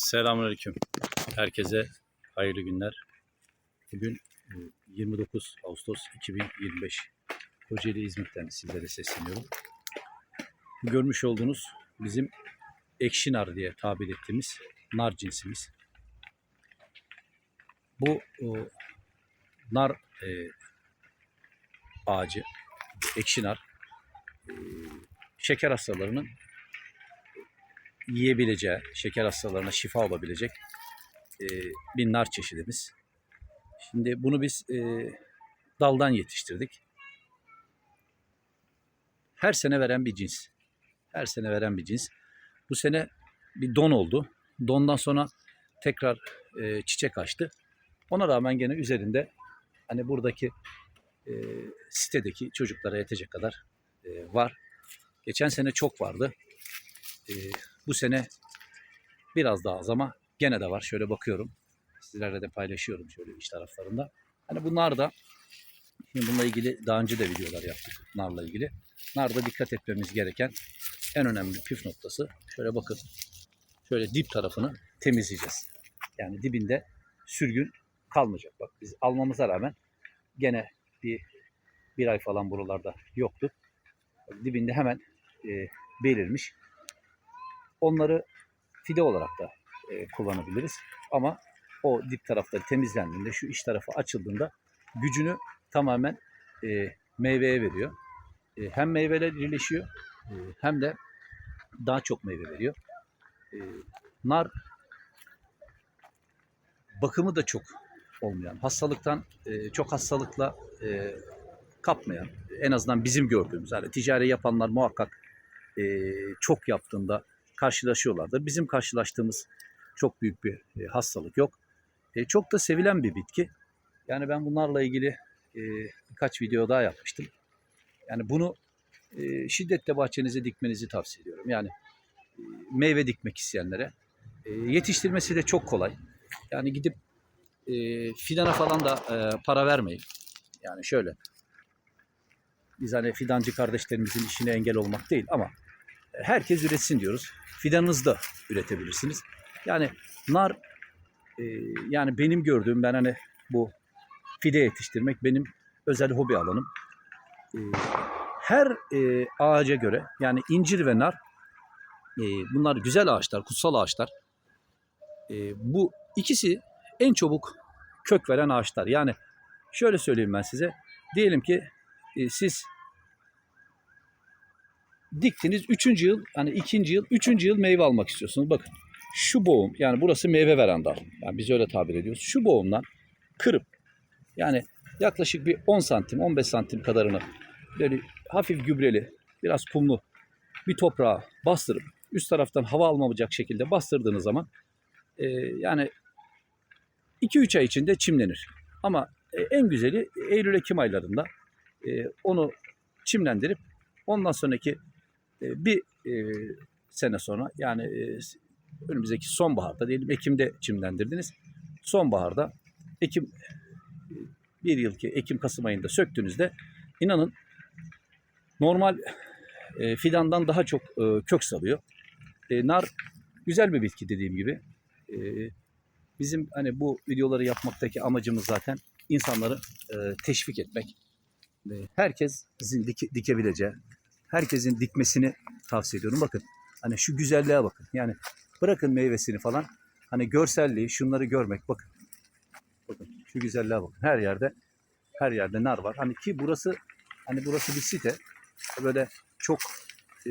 Selamünaleyküm. Herkese hayırlı günler. Bugün e, 29 Ağustos 2025. Kocaeli İzmit'ten sizlere sesleniyorum. Görmüş olduğunuz bizim ekşi nar diye tabir ettiğimiz nar cinsimiz. Bu o, nar e, ağacı, ekşi nar, e, şeker hastalarının yiyebileceği, şeker hastalarına şifa olabilecek e, bir nar çeşidimiz. Şimdi bunu biz e, daldan yetiştirdik. Her sene veren bir cins. Her sene veren bir cins. Bu sene bir don oldu. Dondan sonra tekrar e, çiçek açtı. Ona rağmen gene üzerinde hani buradaki e, sitedeki çocuklara yetecek kadar e, var. Geçen sene çok vardı. E, bu sene biraz daha az ama gene de var. Şöyle bakıyorum. Sizlerle de paylaşıyorum şöyle iç taraflarında. Hani bunlar da şimdi bununla ilgili daha önce de videolar yaptık narla ilgili. Narda dikkat etmemiz gereken en önemli püf noktası. Şöyle bakın. Şöyle dip tarafını temizleyeceğiz. Yani dibinde sürgün kalmayacak. Bak biz almamıza rağmen gene bir bir ay falan buralarda yoktu. Dibinde hemen e, belirmiş. Onları fide olarak da e, kullanabiliriz. Ama o dip tarafları temizlendiğinde, şu iç tarafı açıldığında gücünü tamamen e, meyveye veriyor. E, hem meyveler birleşiyor e, hem de daha çok meyve veriyor. E, nar bakımı da çok olmayan, hastalıktan e, çok hastalıkla e, kapmayan, en azından bizim gördüğümüz, yani ticari yapanlar muhakkak e, çok yaptığında karşılaşıyorlardır. Bizim karşılaştığımız çok büyük bir e, hastalık yok. E, çok da sevilen bir bitki. Yani ben bunlarla ilgili e, birkaç video daha yapmıştım. Yani bunu şiddetle bahçenize dikmenizi tavsiye ediyorum. Yani meyve dikmek isteyenlere. Yetiştirmesi de çok kolay. Yani gidip fidana falan da para vermeyin. Yani şöyle. Biz hani fidancı kardeşlerimizin işine engel olmak değil ama herkes üretsin diyoruz. Fidanınızı da üretebilirsiniz. Yani nar e, yani benim gördüğüm ben hani bu fide yetiştirmek benim özel hobi alanım. E, her e, ağaca göre yani incir ve nar e, bunlar güzel ağaçlar, kutsal ağaçlar. E, bu ikisi en çabuk kök veren ağaçlar. Yani şöyle söyleyeyim ben size. Diyelim ki e, siz diktiniz. Üçüncü yıl, hani ikinci yıl, üçüncü yıl meyve almak istiyorsunuz. Bakın şu boğum, yani burası meyve veren dal. Yani biz öyle tabir ediyoruz. Şu boğumdan kırıp, yani yaklaşık bir 10 santim, 15 santim kadarını böyle hafif gübreli, biraz kumlu bir toprağa bastırıp, üst taraftan hava almamayacak şekilde bastırdığınız zaman e, yani 2-3 ay içinde çimlenir. Ama e, en güzeli Eylül-Ekim aylarında e, onu çimlendirip ondan sonraki bir e, sene sonra yani e, önümüzdeki sonbaharda diyelim Ekim'de çimlendirdiniz. Sonbaharda Ekim e, bir yılki Ekim Kasım ayında söktüğünüzde inanın normal e, fidandan daha çok e, kök salıyor. E, nar güzel bir bitki dediğim gibi. E, bizim hani bu videoları yapmaktaki amacımız zaten insanları e, teşvik etmek. E, herkesin dike, dikebileceği, herkesin dikmesini tavsiye ediyorum. Bakın hani şu güzelliğe bakın. Yani bırakın meyvesini falan. Hani görselliği, şunları görmek bakın. Bakın şu güzelliğe bakın. Her yerde her yerde nar var. Hani ki burası hani burası bir site. Böyle çok e,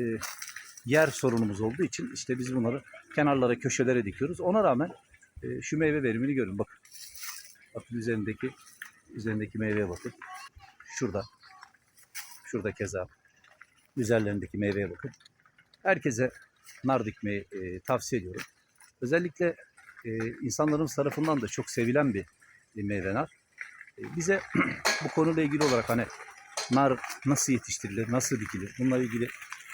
yer sorunumuz olduğu için işte biz bunları kenarlara, köşelere dikiyoruz. Ona rağmen e, şu meyve verimini görün bakın. Bakın üzerindeki üzerindeki meyveye bakın. Şurada. Şurada keza üzerlerindeki meyveye bakın. Herkese nar dikmeyi e, tavsiye ediyorum. Özellikle e, insanların tarafından da çok sevilen bir, bir meyve nar. E, bize bu konuyla ilgili olarak hani nar nasıl yetiştirilir, nasıl dikilir bununla ilgili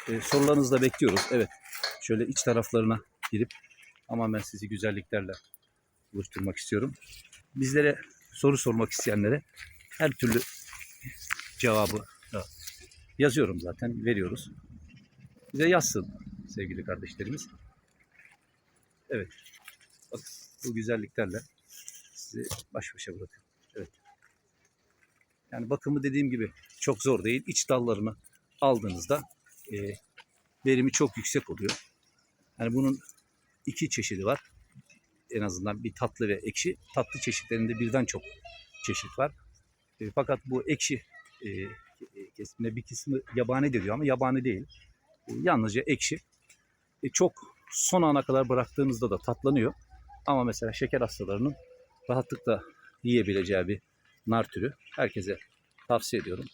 e, sorularınızı da bekliyoruz. Evet şöyle iç taraflarına girip tamamen sizi güzelliklerle buluşturmak istiyorum. Bizlere soru sormak isteyenlere her türlü cevabı yazıyorum zaten, veriyoruz. Bize yazsın sevgili kardeşlerimiz. Evet, Bakın bu güzelliklerle sizi baş başa bırakıyorum. Evet. Yani bakımı dediğim gibi çok zor değil. İç dallarını aldığınızda e, verimi çok yüksek oluyor. Yani bunun iki çeşidi var. En azından bir tatlı ve ekşi. Tatlı çeşitlerinde birden çok çeşit var. E, fakat bu ekşi e, kesimde bir kısmı yabani diyor ama yabani değil. E, yalnızca ekşi. E, çok son ana kadar bıraktığınızda da tatlanıyor. Ama mesela şeker hastalarının rahatlıkla yiyebileceği bir nar türü. Herkese tavsiye ediyorum.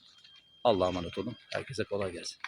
Allah'a emanet olun. Herkese kolay gelsin.